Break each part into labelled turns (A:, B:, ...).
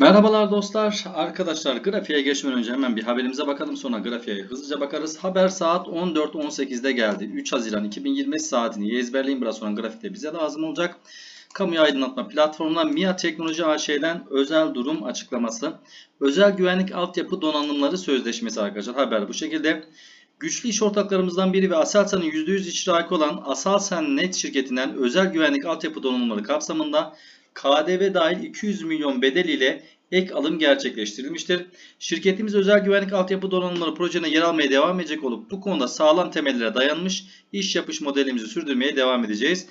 A: Merhabalar dostlar. Arkadaşlar grafiğe geçmeden önce hemen bir haberimize bakalım. Sonra grafiğe hızlıca bakarız. Haber saat 14.18'de geldi. 3 Haziran 2025 saatini ezberleyin. Biraz sonra grafikte bize lazım olacak. Kamuya aydınlatma platformundan MIA Teknoloji AŞ'den özel durum açıklaması. Özel güvenlik altyapı donanımları sözleşmesi arkadaşlar. Haber bu şekilde. Güçlü iş ortaklarımızdan biri ve Aselsan'ın %100 iştiraki olan Aselsan Net şirketinden özel güvenlik altyapı donanımları kapsamında KDV dahil 200 milyon bedel ile ek alım gerçekleştirilmiştir. Şirketimiz özel güvenlik altyapı donanımları projesine yer almaya devam edecek olup bu konuda sağlam temellere dayanmış iş yapış modelimizi sürdürmeye devam edeceğiz.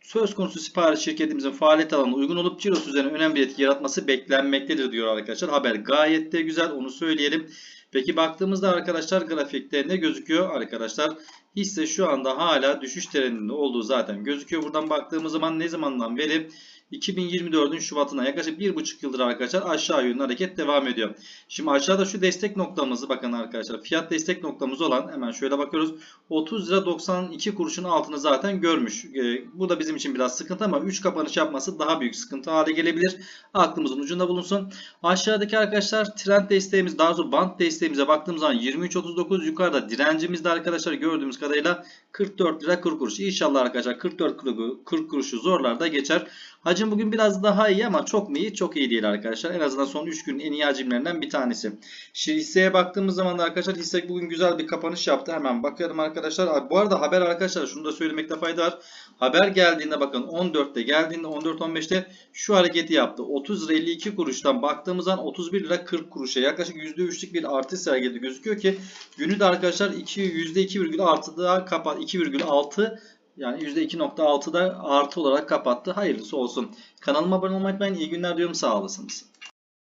A: Söz konusu sipariş şirketimizin faaliyet alanına uygun olup cirosu üzerine önemli bir etki yaratması beklenmektedir diyor arkadaşlar. Haber gayet de güzel onu söyleyelim. Peki baktığımızda arkadaşlar grafikte ne gözüküyor arkadaşlar? Hisse şu anda hala düşüş trendinde olduğu zaten gözüküyor. Buradan baktığımız zaman ne zamandan beri 2024'ün Şubat'ına yaklaşık 1,5 yıldır arkadaşlar aşağı yönlü hareket devam ediyor. Şimdi aşağıda şu destek noktamızı bakın arkadaşlar. Fiyat destek noktamız olan hemen şöyle bakıyoruz. 30 lira 92 kuruşun altını zaten görmüş. Ee, bu da bizim için biraz sıkıntı ama 3 kapanış yapması daha büyük sıkıntı hale gelebilir. Aklımızın ucunda bulunsun. Aşağıdaki arkadaşlar trend desteğimiz daha doğrusu band desteğimize baktığımız zaman 23.39 yukarıda direncimiz de arkadaşlar gördüğümüz kadarıyla 44 lira 40 kuruş. İnşallah arkadaşlar 44 40 kuruşu zorlarda geçer. Hacim bugün biraz daha iyi ama çok mu iyi? Çok iyi değil arkadaşlar. En azından son 3 günün en iyi hacimlerinden bir tanesi. Şimdi hisseye baktığımız zaman da arkadaşlar hisse bugün güzel bir kapanış yaptı. Hemen bakıyorum arkadaşlar. Bu arada haber arkadaşlar şunu da söylemekte fayda var. Haber geldiğinde bakın 14'te geldiğinde 14-15'te şu hareketi yaptı. 30 lira 52 kuruştan baktığımız zaman 31 lira 40 kuruşa yaklaşık %3'lük bir artış hareketi gözüküyor ki günü de arkadaşlar 2 %2, artıda kapat 2,6 yani %2.6'da artı olarak kapattı. Hayırlısı olsun. Kanalıma abone olmayı unutmayın. İyi günler diyorum. Sağ olasınız.